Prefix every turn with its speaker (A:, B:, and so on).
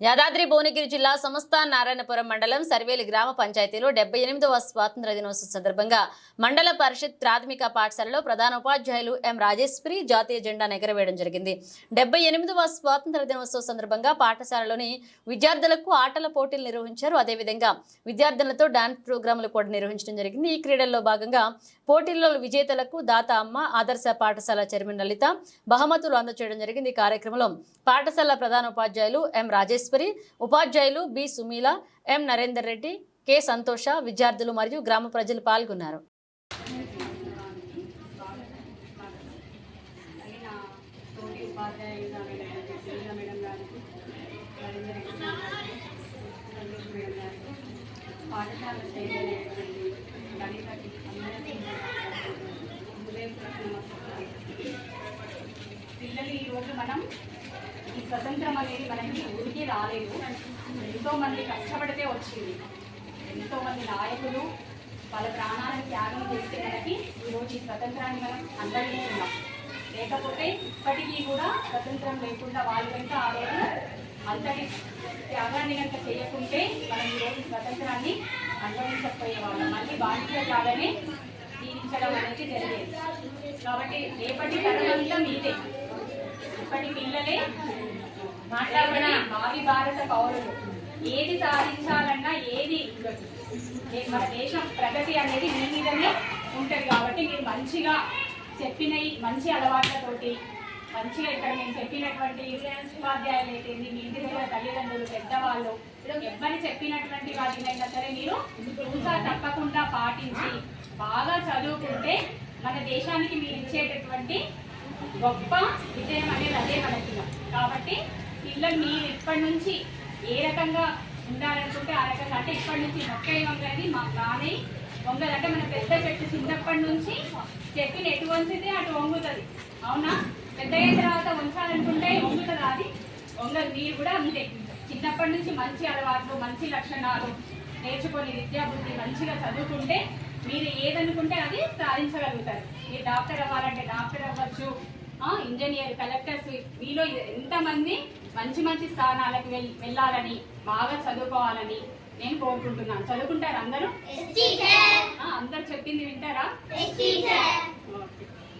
A: యాదాద్రి భువనగిరి జిల్లా సంస్థ నారాయణపురం మండలం సర్వేలి గ్రామ పంచాయతీలో డెబ్బై ఎనిమిదవ స్వాతంత్ర దినోత్సవం సందర్భంగా మండల పరిషత్ ప్రాథమిక పాఠశాలలో ప్రధాన ఉపాధ్యాయులు ఎం రాజేశ్వరి జాతీయ జెండాను ఎగరవేయడం జరిగింది. డెబ్బై ఎనిమిదవ స్వాతంత్ర దినోత్సవం సందర్భంగా పాఠశాలలోని విద్యార్థులకు ఆటల పోటీలు నిర్వహించారు. అదేవిధంగా విద్యార్థులతో డాన్స్ ప్రోగ్రాంలు కూడా నిర్వహించడం జరిగింది. ఈ క్రీడల్లో భాగంగా పోటీల్లో విజేతలకు దాత అమ్మ ఆదర్శ పాఠశాల చైర్మన్ లలిత బహుమతులు అందచేయడం జరిగింది. ఈ కార్యక్రమంలో పాఠశాల ప్రధాన ఉపాధ్యాయులు ఎం రాజేశ్వరి ఉపాధ్యాయులు B Sumila M Narender Reddy K Santosh విద్యార్థులు మరియు గ్రామ ప్రజలు పాల్గొన్నారు.
B: పాఠశాల పిల్లలు ఈరోజు మనం ఈ స్వతంత్రం అనేది మనకి రాలేదు. ఎంతోమంది కష్టపడితే వచ్చింది. ఎంతోమంది నాయకులు వాళ్ళ ప్రాణాలను త్యాగం చేస్తే మనకి ఈరోజు ఈ స్వతంత్రాన్ని మనం అందజేస్తున్నాం లేకపోతే ఇప్పటికీ కూడా స్వతంత్రం లేకుండా వాళ్ళు కనుక ఆ రోజు అంతటి త్యాగాన్ని కనుక చేయకుంటే మనం ఈరోజు స్వతంత్రాన్ని అనుభవించకపోయేవాళ్ళం మళ్ళీ బాధ్యతలాగానే జీవించడం అనేది జరిగేది. కాబట్టి రేపటి తరం మీదే. ఇప్పటి పిల్లలే మాట్లాడిన భావి భారత పౌరులు. ఏది సాధించాలన్నా ఏది మన దేశం ప్రగతి అనేది మీ మీదనే ఉంటుంది కాబట్టి మీరు మంచిగా చెప్పినవి మంచి అలవాట్లతోటి మంచిగా ఇక్కడ మేము చెప్పినటువంటి ఉపాధ్యాయులు అయితే మీ ఇంటి దగ్గర తల్లిదండ్రులు పెద్దవాళ్ళు ఎవ్వరి చెప్పినటువంటి వాటినైనా సరే మీరు ఇంకా తప్పకుండా పాటించి బాగా చదువుకుంటే మన దేశానికి మీరు ఇచ్చేటటువంటి గొప్ప విజయం అనేది అదే మనకి. కాబట్టి పిల్లలు మీరు ఇప్పటి నుంచి ఏ రకంగా ఉండాలనుకుంటే ఆ రకంగా అంటే ఇప్పటి నుంచి మొక్కై వంగది మా నానే వంగదంటే. మన పెద్ద చెట్టు చిన్నప్పటి నుంచి చెట్టుని ఎటు వంచితే అటు వంగుతుంది. అవునా? పెద్ద అయిన తర్వాత వంచాలనుకుంటే వంగుతుంది అది? వంగదు. మీరు కూడా అంతే. చిన్నప్పటి నుంచి మంచి అలవాట్లు మంచి లక్షణాలు నేర్చుకొని విద్యాబుద్ధి మంచిగా చదువుకుంటే మీరు ఏదనుకుంటే అది సాధించగలుగుతారు. మీరు డాక్టర్ అవ్వాలంటే డాక్టర్ అవ్వచ్చు ఇంజనీర్ కలెక్టర్స్ మీలో ఎంతమంది మంచి మంచి స్థానాలకు వెళ్ వెళ్ళాలని బాగా చదువుకోవాలని నేను కోరుకుంటున్నాను. చదువుకుంటారు అందరూ? అందరు చెప్పింది వింటారా?